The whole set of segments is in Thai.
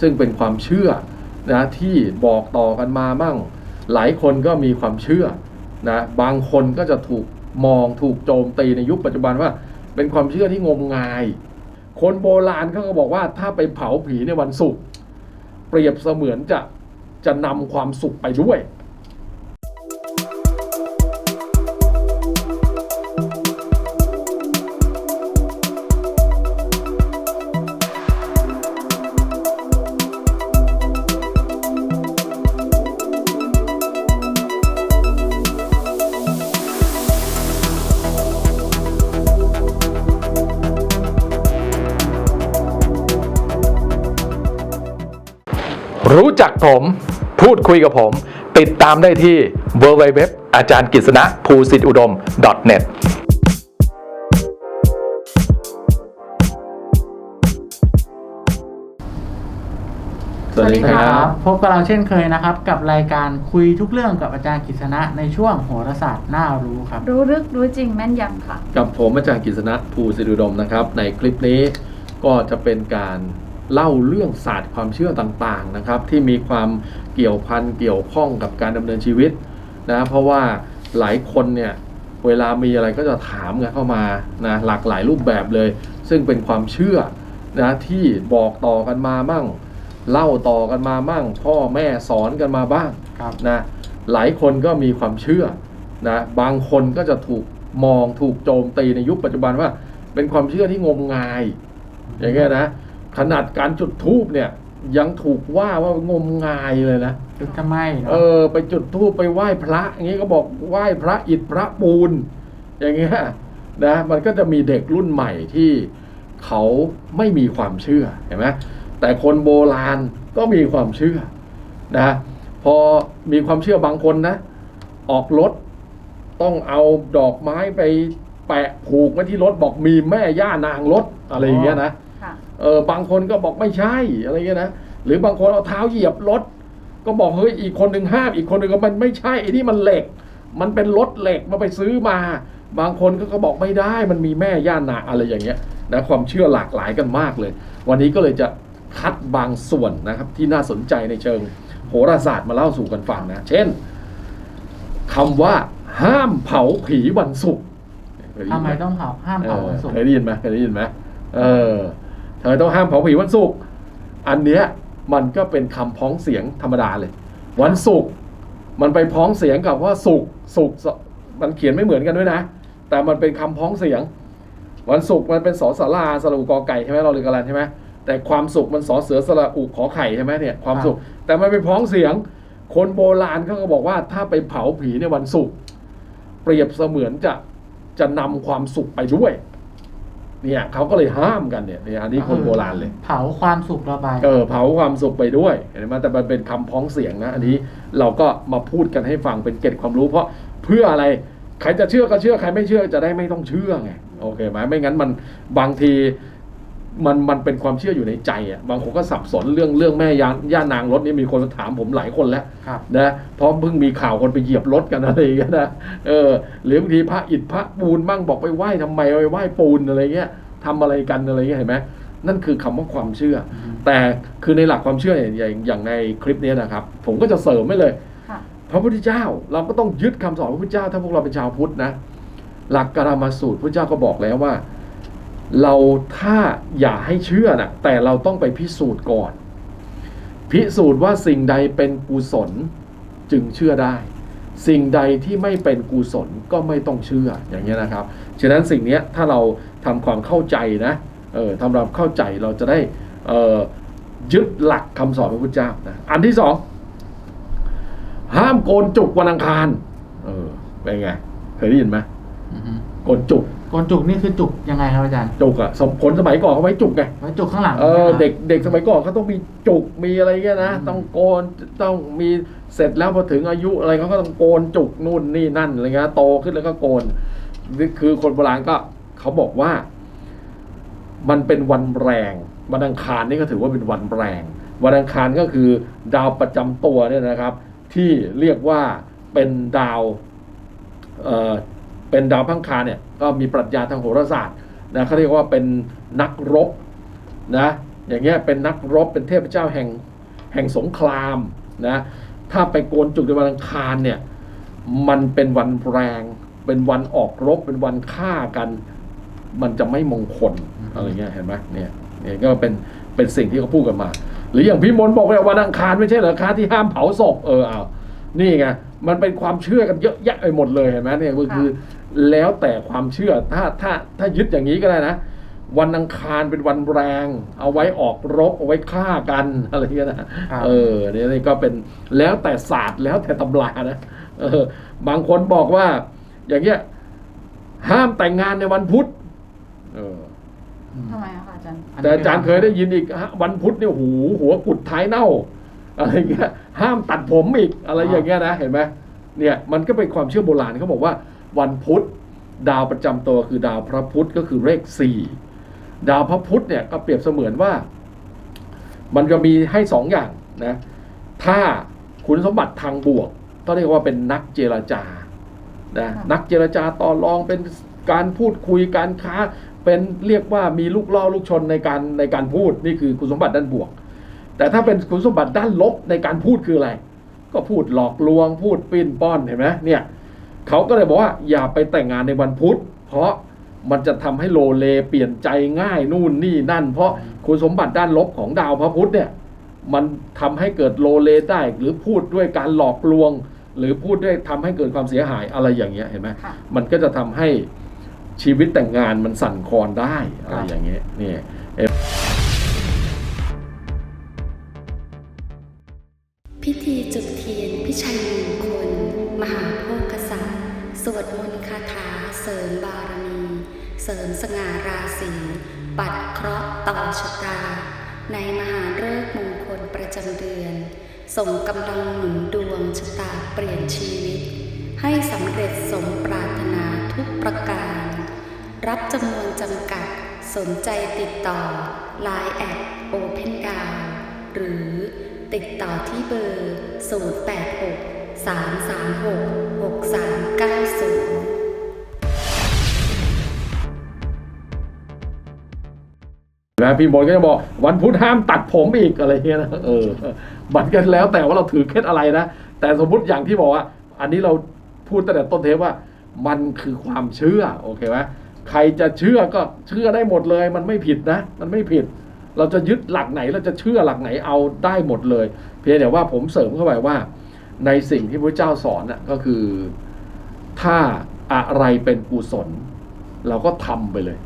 ซึ่งเป็นความเชื่อนะที่บอกต่อกันมามั่ง หลายคนก็มีความเชื่อนะบางคนก็จะถูกมองถูกโจมตีในยุคปัจจุบันว่า เป็นความเชื่อที่งมงาย คนโบราณเขาก็บอกว่าถ้าไปเผาผีในวันศุกร์เปรียบเสมือนจะจะนำความสุขไปด้วย จักผมพูดคุยกับผม ติดตามได้ที่ www อาจารย์กฤษณะภูสิทธิอุดม .net สวัสดีครับ พบกับเราเช่นเคยนะครับ กับรายการคุยทุกเรื่องกับอาจารย์กฤษณะในช่วงโหราศาสตร์น่ารู้ครับ รู้ลึกรู้จริงแม่นยำค่ะ กับผมอาจารย์กฤษณะภูสิทธิอุดมนะครับ ในคลิปนี้ก็จะเป็นการ เล่าเรื่องศาสตร์ความเชื่อต่างๆนะครับที่มีความเกี่ยวพันเกี่ยวข้องกับการดำเนินชีวิตนะเพราะว่าหลายคนเนี่ยเวลามีอะไรก็จะถามกันเข้ามานะหลากหลายรูปแบบเลย ซึ่งเป็นความเชื่อนะที่บอกต่อกันมามั่ง เล่าต่อกันมามั่ง พ่อแม่สอนกันมาบ้างครับนะหลายคนก็มีความเชื่อนะบางคนก็จะถูกมองถูกโจมตีในยุคปัจจุบันว่า เป็นความเชื่อที่งมงายอย่างเงี้ยนะ ขนาดการจุดธูปเนี่ย ยังถูกว่าว่างมงายเลยนะจุดทำไมเนอะเออ ไปจุดธูปไปไหว้พระอย่างงี้ก็บอกไหว้พระอิฐพระปูน อย่างเงี้ยนะมันก็จะมีเด็กรุ่นใหม่ที่เขาไม่มีความเชื่อเห็นไหมแต่คนโบราณก็มีความเชื่อนะพอมีความเชื่อบางคนนะ ออกรถต้องเอาดอกไม้ไปแปะผูกไว้ที่รถบอกมีแม่ย่านางรถอะไรอย่างเงี้ยนะค่ะ เออบางคนก็บอกไม่ใช่อะไรเงี้ยนะหรือบางคนเอาเท้าเหยียบรถ ก็บอกเฮ้ยอีกคนหนึ่งห้ามอีกคนหนึ่งก็มันไม่ใช่ไอ้นี่มันเหล็ก มันเป็นรถเหล็กมาไปซื้อมา บางคนก็ก็บอกไม่ได้มันมีแม่ย่านาอะไรอย่างเงี้ยนะความเชื่อหลากหลายกันมากเลย วันนี้ก็เลยจะคัดบางส่วนนะครับที่น่าสนใจในเชิงโหราศาสตร์มาเล่าสู่กันฟังนะ เช่นคำว่าห้ามเผาผีวันศุกร์เคยด้ทำยินไมหต้องเผาห้ามเผาวันศุกเคร์ยได้ยินไหมเคยได้ยินไหมเออ ทำไมต้องห้ามเผาผีวันศุกร์อันเนี้ยมันก็เป็นคำพ้องเสียงธรรมดาเลย วันศุกร์มันไปพ้องเสียงกับว่าศุกร์ศุกร์มันเขียนไม่เหมือนกันด้วยนะ แต่มันเป็นคำพ้องเสียง วันศุกร์มันเป็นสอสาราสระอุกอไก่ใช่ไหมเราเรียนกันแล้วใช่ไหมแต่ความสุขมันสอเสือสระอุขอไข่ใช่ไหมเนี่ยความสุข แต่มันไปพ้องเสียง คนโบราณเขาก็บอกว่าถ้าไปเผาผีในวันศุกร์เปรียบเสมือนจะจะนำความสุขไปด้วย เนี่ยเขาก็เลยห้ามกันเนี่ยเนี่ยอันนี้คนโบราณเลย เผาความสุขระบาย เออเผาความสุขไปด้วยเห็นไหมแต่มันเป็นคำพ้องเสียงนะ อันนี้เราก็มาพูดกันให้ฟังเป็นเกร็ดความรู้ เพราะเพื่ออะไรใครจะเชื่อก็เชื่อใครไม่เชื่อจะได้ไม่ต้องเชื่อไงโอเคไหมไม่งั้นมันบางที มันมันเป็นความเชื่ออยู่ในใจอะบางคนก็สับสนเรื่องเรื่องแม่ย่าย่านางรถนี่มีคนมาถามผมหลายคนแล้วครับนะเพราะเพิ่งมีข่าวคนไปเหยียบรถกันอะไรอย่างเงี้ยนะเออหรือบางทีพระอิฐพระปูนบ้างบอกไปไหว้ทำไมไปไหว้ปูนอะไรเงี้ยทำอะไรกันอะไรเงี้ยเห็นไหมนั่นคือคำว่าความเชื่ออืมแต่คือในหลักความเชื่ออย่างอย่างอย่างในคลิปนี้นะครับ ผมก็จะเสริมไว้เลยค่ะพระพุทธเจ้าเราก็ต้องยึดคำสอนพระพุทธเจ้าถ้าพวกเราเป็นชาวพุทธนะหลักกรามาสูตรพระเจ้าก็บอกแล้วว่า เราถ้าอย่าให้เชื่อนะแต่เราต้องไปพิสูจน์ก่อน พิสูจน์ว่าสิ่งใดเป็นกุศลจึงเชื่อได้ สิ่งใดที่ไม่เป็นกุศลก็ไม่ต้องเชื่ออย่างนี้ยนะครับ ฉะนั้นสิ่งเนี้ยถ้าเราทำความเข้าใจนะเออทำความเข้าใจเราจะได้เออยึดหลักคำสอนพระพุทธเจ้านะอันที่สองห้ามโกนจุกวันอังคาร เออเป็นไง เคยได้ยินไหมอือฮึโกนจุกโกนจุกนี่คือจุกยังไงครับอาจารย์ จุกอะสมผลสมัยก่อนเขาไว้จุกไงไว้จุกข้างหลังเออใช่ไหมเด็กเด็กสมัยก่อนเขาต้องมีจุกมีอะไรเงี้ยนะอืมต้องโกนต้องมีเสร็จแล้วพอถึงอายุอะไรเขาก็ต้องโกนจุกนู่นนี่นั่นอะไรเงี้ยโตขึ้นแล้วก็โกนนี่คือคนโบราณก็เขาบอกว่า มันเป็นวันแรงวันอังคารนี่ก็ถือว่าเป็นวันแรงวันอังคารก็คือ ดาวประจำตัวเนี่ยนะครับ ที่เรียกว่าเป็นดาว เป็นดาวพังคารเนี่ยก็มีปรัชญาทางโหราศาสตร์นะเขาเรียกว่าเป็นนักรบนะอย่างเงี้ยเป็นนักรบเป็นเทพเจ้าแห่งแห่งสงครามนะถ้าไปโกนจุกในวันอังคารเนี่ยมันเป็นวันแรง เป็นวันออกรบ เป็นวันฆ่ากัน มันจะไม่มงคลอืมอะไรเงี้ยเห็นไหมเนี่ยเนี่ยก็เป็นเป็นสิ่งที่เขาพูดกันมา หรืออย่างพี่มนบอกว่าวันอังคารไม่ใช่เหรอคะที่ห้ามเผาศพเออเอานี่ไงมันเป็นความเชื่อกันเยอะแยะไปหมดเลยเห็นไหมเนี่ยก็คือ แล้วแต่ความเชื่อถ้าถ้าถ้ายึดอย่างนี้ก็ได้นะ วันอังคารเป็นวันแรง เอาไว้ออกรบเอาไว้ฆ่ากันอะไรเงี้ยนะครับเออเนี่ยนี่ก็เป็นแล้วแต่ศาสตร์แล้วแต่ตำรานะเออบางคนบอกว่า อย่างเงี้ยห้ามแต่งงานในวันพุธเออทำไมอะคะอาจารย์แต่อาจารย์เคยได้ยินอีกฮะวันพุธเนี่ยหูหัวกุดท้ายเน่าอะไรเงี้ยห้ามตัดผมอีกอะไรอย่างเงี้ยนะเห็นไหมเนี่ยมันก็เป็นความเชื่อโบราณเขาบอกว่า วันพุธดาวประจำตัวคือดาวพระพุธก็คือเลขสี่ดาวพระพุธเนี่ยก็เปรียบเสมือนว่า มันก็มีให้สองอย่างนะถ้าคุณสมบัติทางบวกต้องเรียกว่าเป็นนักเจรจานะนักเจรจาต่อรองเป็นการพูดคุยการค้า เป็นเรียกว่ามีลูกล่อลูกชนในการในการพูดนี่คือคุณสมบัติด้านบวก แต่ถ้าเป็นคุณสมบัติด้านลบในการพูดคืออะไร ก็พูดหลอกลวง พูดปิ้นป้อนเห็นไหมเนี่ย เขาก็เลยบอกว่าอย่าไปแต่งงานในวันพุธ เพราะมันจะทำให้โลเลเปลี่ยนใจง่ายนู่นนี่นั่น เพราะคุณสมบัติด้านลบของดาวพระพุธเนี่ย มันทำให้เกิดโลเลได้หรือพูดด้วยการหลอกลวง หรือพูดด้วยทำให้เกิดความเสียหายอะไรอย่างเงี้ยเห็นไหมค่ะมันก็จะทำให้ชีวิตแต่งงานมันสั่นคลอนได้อะไรอย่างเงี้ยเนี่ยพิธีจุดเทียนพิชัยมง วดมนต์คาถาเสริมบารมี เสริมสง่าราศีปัดเคราะห์ต่อชะตา ในมหาฤกษ์มงคลประจำเดือน ส่งกำลังหนุนดวงชะตาเปลี่ยนชีวิต ให้สำเร็จสมปรารถนาทุกประการ รับจำนวนจำกัดสนใจติดต่อ Line แอด Open d o w หรือติดต่อที่เบอร์ 086 336 6390นะพี่บอลก็จะบอกวันพุธห้ามตัดผมอีกอะไรเงี้ยนะเออบัตรกันแล้วแต่ว่าเราถือเคล็ดอะไรนะ แต่สมมติอย่างที่บอกว่า อันนี้เราพูดตั้งแต่ต้นเทปว่า มันคือความเชื่อโอเคไหมใครจะเชื่อก็เชื่อได้หมดเลย มันไม่ผิดนะ มันไม่ผิด เราจะยึดหลักไหนเราจะเชื่อหลักไหนเอาได้หมดเลย เพียงแต่ว่าผมเสริมเข้าไปว่า ในสิ่งที่พระเจ้าสอนน่ะก็คือถ้าอะไรเป็นกุศล เราก็ทำไปเลย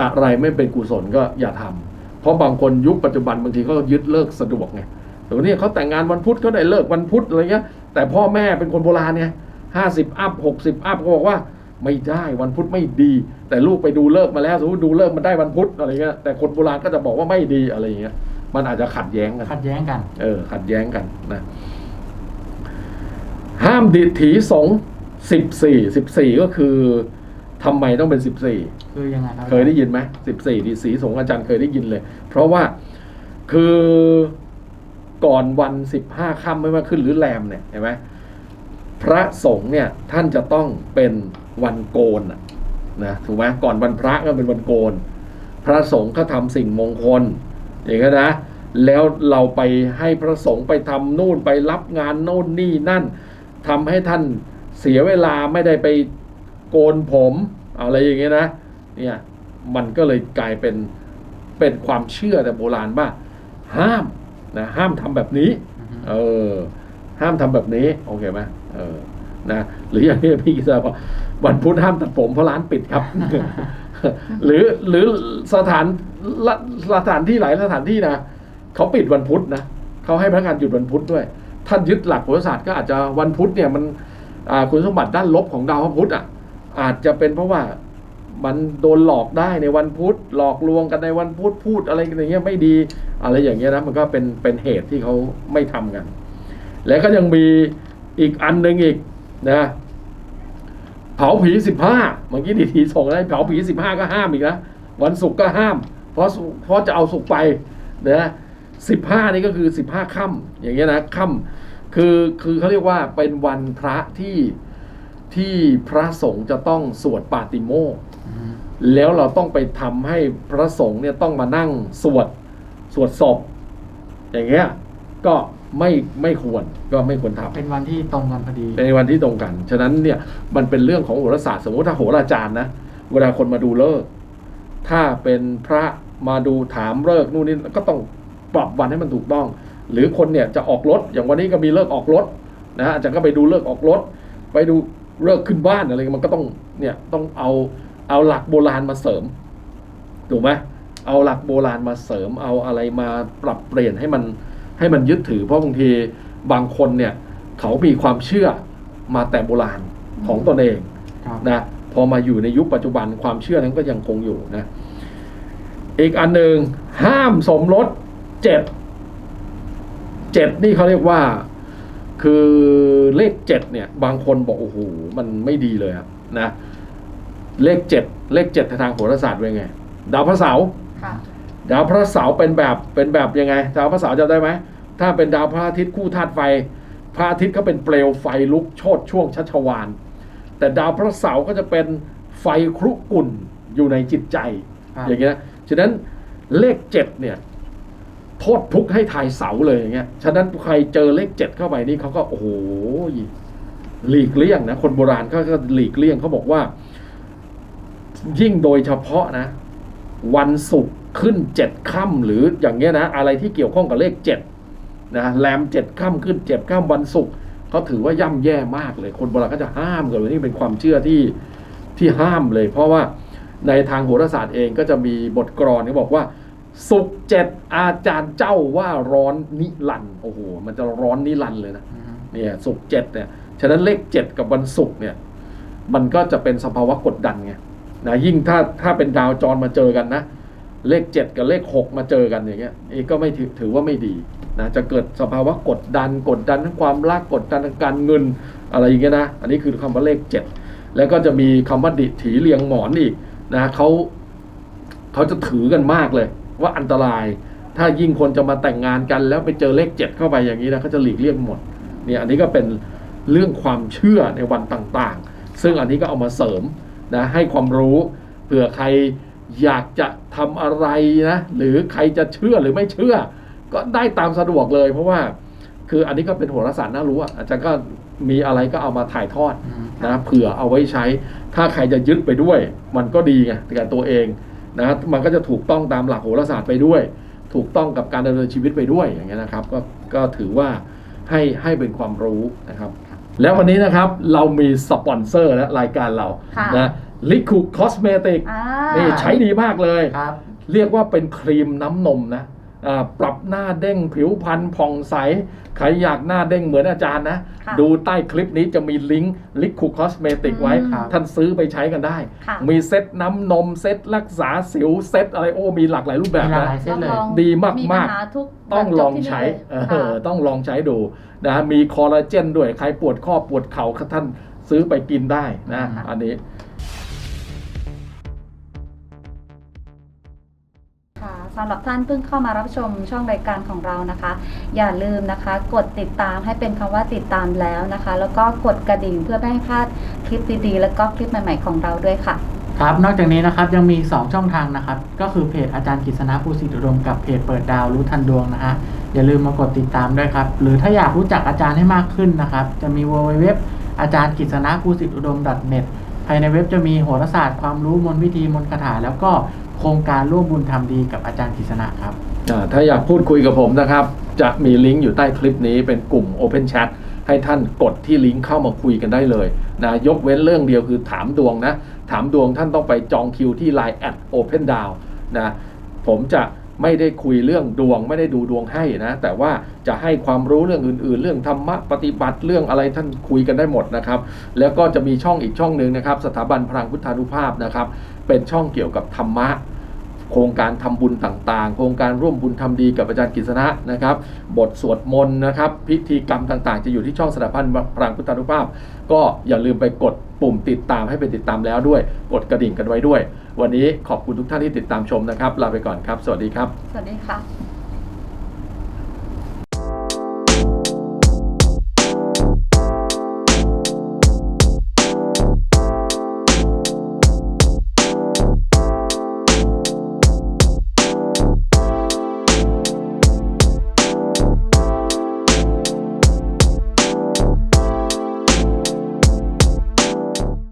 อะไรไม่เป็นกุศลก็อย่าทำเพราะบางคนยุคปัจจุบันบางทีเขาก็ยึดเลิกสะดวกไงแต่วันนี้เขาแต่งงานวันพุธเขาได้เลิกวันพุธอะไรเงี้ย แต่พ่อแม่เป็นคนโบราณไงห้าสิบอัพหกสิบอัพเขาบอกว่าไม่ได้วันพุธไม่ดี แต่ลูกไปดูเลิกมาแล้วสมมติดูเลิกมันได้วันพุธอะไรเงี้ยแต่คนโบราณก็จะบอกว่าไม่ดีอะไรเงี้ยมันอาจจะขัดแย้งกันขัดแย้งกัน เออขัดแย้งกันนะ ห้ามดิถีสงสิบสี่สิบสี่ก็คือทำไมต้องเป็นสิบสี่คือยังไงครับเคยได้ยินไหมสิบสี่ดีสีสงฆ์อาจารย์เคยได้ยินเลย เพราะว่าคือก่อนวันสิบห้าค่ำไม่ว่าขึ้นหรือแรมเนี่ยเห็นไหมพระสงฆ์เนี่ยท่านจะต้องเป็นวันโกนน่ะนะถูกไหมก่อนวันพระก็เป็นวันโกน พระสงฆ์ก็ทำสิ่งมงคลอย่างนี้นนะแล้วเราไปให้พระสงฆ์ไปทำนู่นไปรับงานโน่นนี่นั่น ทำให้ท่านเสียเวลาไม่ได้ไปโกนผมอะไรอย่างเงี้ยนะเนี่ยมันก็เลยกลายเป็นเป็นความเชื่อแต่โบราณว่าห้ามนะห้ามทำแบบนี้อือฮึเออห้ามทำแบบนี้โอเคไหมเออนะหรืออย่างที่พี่กิษณาบอกวันพุธห้ามตัดผมเพราะร้านปิดครับ หรือหรือสถานละสถานที่หลายสถานที่นะเขาปิดวันพุธนะเขาให้พนักงานหยุดวันพุธด้วย ท่านยึดหลักโหราศาสตร์ก็อาจจะวันพุธเนี่ยมันคุณสมบัติด้านลบของดาวพระพุธอะอาจจะเป็นเพราะว่ามันโดนหลอกได้ในวันพุธหลอกลวงกันในวันพุธพูดอะไรกันอย่างเงี้ยไม่ดีอะไรอย่างเงี้ยนะมันก็เป็นเป็นเหตุที่เขาไม่ทำกัน แล้วก็ยังมีอีกอันหนึ่งอีกนะเผาผีสิบห้าเมื่อกี้ดีทีส่งอะไรเผาผีสิบห้าก็ห้ามอีกนะวันศุกร์ก็ห้าม เพราะเพราะจะเอาศุกร์ไปนะสิบห้านี่ก็คือสิบห้าค่ำอย่างเงี้ยนะค่ำ คือคือเขาเรียกว่าเป็นวันพระที่ที่พระสงฆ์จะต้องสวดปาติโมกข์อือฮึแล้วเราต้องไปทำให้พระสงฆ์เนี่ยต้องมานั่งสวดสวดศพอย่างเงี้ยก็ไม่ไม่ควรก็ไม่ควรทำ เป็นวันที่ตรงกันพอดี ในวันที่ตรงกัน ฉะนั้นเนี่ยมันเป็นเรื่องของโหราศาสตร์ สมมติถ้าโหราจารย์นะ เวลาคนมาดูเลิกษ์ถ้าเป็นพระมาดูถามเลิกษ์นู่นนี่ก็ต้องปรับวันให้มันถูกต้อง หรือคนเนี่ยจะออกรถ อย่างวันนี้ก็มีเลิกษ์ออกรถนะฮะอาจารย์ก็ไปดูเลิกษ์ออกรถ ไปดูเลิกษ์ขึ้นบ้านอะไรเงี้ยมันก็ต้องเนี่ยต้องเอาเอาหลักโบราณมาเสริมถูกไหมเอาหลักโบราณมาเสริม เอาอะไรมาปรับเปลี่ยนให้มันให้มันยึดถือ เพราะบางทีบางคนเนี่ยเขามีความเชื่อมาแต่โบราณของตนเองครับนะพอมาอยู่ในยุคปัจจุบันความเชื่อนั้นก็ยังคงอยู่นะ อีกอันหนึ่งห้ามสมรสเจ็ด เจ็ดนี่เขาเรียกว่า คือเลขเจ็ดเนี่ย บางคนบอกโอ้โหมันไม่ดีเลยอะนะ เลขเจ็ดเลขเจ็ดทางโหราศาสตร์เป็นไง ดาวพระเสาร์ค่ะดาวพระเสาร์เป็นแบบเป็นแบบยังไง ดาวพระเสาร์จำได้ไหมถ้าเป็นดาวพระอาทิตย์คู่ธาตุไฟ พระอาทิตย์ก็เป็นเปลวไฟลุกโชดช่วงชัชวานแต่ดาวพระเสาร์ก็จะเป็นไฟครุกุ่นอยู่ในจิตใจครับอย่างเงี้ยฉะนั้นเลขเจ็ดเนี่ย โทษทุกข์ให้ทายเสาเลยอย่างเงี้ย ฉะนั้นใครเจอเลขเจ็ดเข้าไปนี่เขาก็โอ้โหหลีกเลี่ยงนะ คนโบราณเขาก็หลีกเลี่ยงเขาบอกว่า ยิ่งโดยเฉพาะนะ วันศุกร์ขึ้นเจ็ดค่ำหรืออย่างเงี้ยนะ อะไรที่เกี่ยวข้องกับเลขเจ็ดนะแรมเจ็ดค่ำขึ้นเจ็ดค่ำวันศุกร์เขาถือว่าย่ำแย่มากเลย คนโบราณก็จะห้ามกันเลยนี่เป็นความเชื่อที่ที่ห้ามเลย เพราะว่าในทางโหราศาสตร์เองก็จะมีบทกรอนที่บอกว่า ศุกร์เจ็ดอาจารย์เจ้าว่าร้อนนิรันดร์โอ้โหมันจะร้อนนิรันดร์เลยนะอืมเนี่ยศุกร์เจ็ดเนี่ยฉะนั้นเลขเจ็ดกับวันศุกร์เนี่ย มันก็จะเป็นสภาวะกดดันไงนะยิ่งถ้าถ้าเป็นดาวจรมาเจอกันนะ เลขเจ็ดกับเลขหกมาเจอกันอย่างเงี้ยเองก็ไม่ถือถือว่าไม่ดีนะจะเกิดสภาวะกดดันกดดันทั้งความรักกดดันทางการเงินอะไรอย่างเงี้ยนะอันนี้คือคำว่าเลขเจ็ดแล้วก็จะมีคำว่าดิถีเลียงหมอนอีกนะเขาเขาจะถือกันมากเลย ว่าอันตราย ถ้ายิ่งคนจะมาแต่งงานกัน แล้วไปเจอเลขเจ็ดเข้าไปอย่างนี้นะเขาจะหลีกเลี่ยงหมดเนี่ยอันนี้ก็เป็นเรื่องความเชื่อในวันต่างๆ ซึ่งอันนี้ก็เอามาเสริมนะให้ความรู้เผื่อใครอยากจะทำอะไรนะหรือใครจะเชื่อหรือไม่เชื่อ ก็ได้ตามสะดวกเลย เพราะว่าคืออันนี้ก็เป็นโหราศาสตร์น่ารู้อะอาจารย์ก็มีอะไรก็เอามาถ่ายทอดอืมนะเผื่อเอาไว้ใช้ ถ้าใครจะยึดไปด้วย มันก็ดีไงกับตัวเอง นะมันก็จะถูกต้องตามหลักโหราศาสตร์ไปด้วย ถูกต้องกับการดำเนินชีวิตไปด้วยอย่างเงี้ยนะครับก็ก็ถือว่าให้ให้เป็นความรู้นะครับ แล้ววันนี้นะครับเรามีสปอนเซอร์และรายการเราค่ะนะลิคูคอสเมติกอ่านี่ใช้ดีมากเลย ครับ เรียกว่าเป็นครีมน้ำนมนะอ่า ปรับหน้าเด้งผิวพรรณผ่องใส ใครอยากหน้าเด้งเหมือนอาจารย์นะ ค่ะดูใต้คลิปนี้จะมีลิงก์ลิคูคอสเมติกไว้ อืมครับท่านซื้อไปใช้กันได้ ค่ะ มีเซตน้ำนม เซตรักษาสิว เซตอะไรโอ้ มีหลากหลายรูปแบบมีหลากนะ หลายเส้นเลยรับรอง ดีมากๆมีปัญหาทุกต้องลองแบบจบที่นี่ใช้เลยเออค่ะ ต้องลองใช้ดูนะมีคอลลาเจนด้วยใครปวดข้อปวดเข่าท่านซื้อไปกินได้นะ ค่ะ อันนี้ สำหรับท่านเพิ่งเข้ามารับชมช่องรายการของเรานะคะ อย่าลืมนะคะ กดติดตามให้เป็นคำว่าติดตามแล้วนะคะ แล้วก็กดกระดิ่งเพื่อไม่ให้พลาดคลิปดีๆ แล้วก็คลิปใหม่ ๆของเราด้วยค่ะ ครับ นอกจากนี้นะครับยังมี 2 ช่องทางนะครับ ก็คือเพจอาจารย์กฤษณะภูสิทธิอุดมกับเพจเปิดดาวรู้ทันดวงนะฮะอย่าลืมมากดติดตามด้วยครับ หรือถ้าอยากรู้จักอาจารย์ให้มากขึ้นนะครับ จะมี w w w อาจารย์กฤษณะภูสิทธิอุดม .net ภายในเว็บจะมีโหราศาสตร์ความรู้มนต์วิธีมนต์คาถาแล้วก็ โครงการร่วมบุญทำดีกับอาจารย์กฤษณะครับ อ่าถ้าอยากพูดคุยกับผมนะครับ จะมีลิงก์อยู่ใต้คลิปนี้เป็นกลุ่ม Open Chat ให้ท่านกดที่ลิงก์เข้ามาคุยกันได้เลยนะยกเว้นเรื่องเดียวคือถามดวงนะ ถามดวงท่านต้องไปจองคิวที่ Line at Open Down นะผมจะไม่ได้คุยเรื่องดวงไม่ได้ดูดวงให้นะ แต่ว่าจะให้ความรู้เรื่องอื่น ๆ เรื่องธรรมะปฏิบัติเรื่องอะไรท่านคุยกันได้หมดนะครับ แล้วก็จะมีช่องอีกช่องหนึ่งนะครับ สถาบันพลังพุทธานุภาพนะครับ เป็นช่องเกี่ยวกับธรรมะ โครงการทำบุญต่างๆ โครงการร่วมบุญทำดีกับอาจารย์กฤษณะนะครับ บทสวดมนต์นะครับ พิธีกรรมต่างๆ จะอยู่ที่ช่องสถาพันธ์พลังพุทธานุภาพ ก็อย่าลืมไปกดปุ่มติดตามให้ไปติดตามแล้วด้วย กดกระดิ่งกันไว้ด้วย วันนี้ขอบคุณทุกท่านที่ติดตามชมนะครับ ลาไปก่อนครับ สวัสดีครับ สวัสดีค่ะ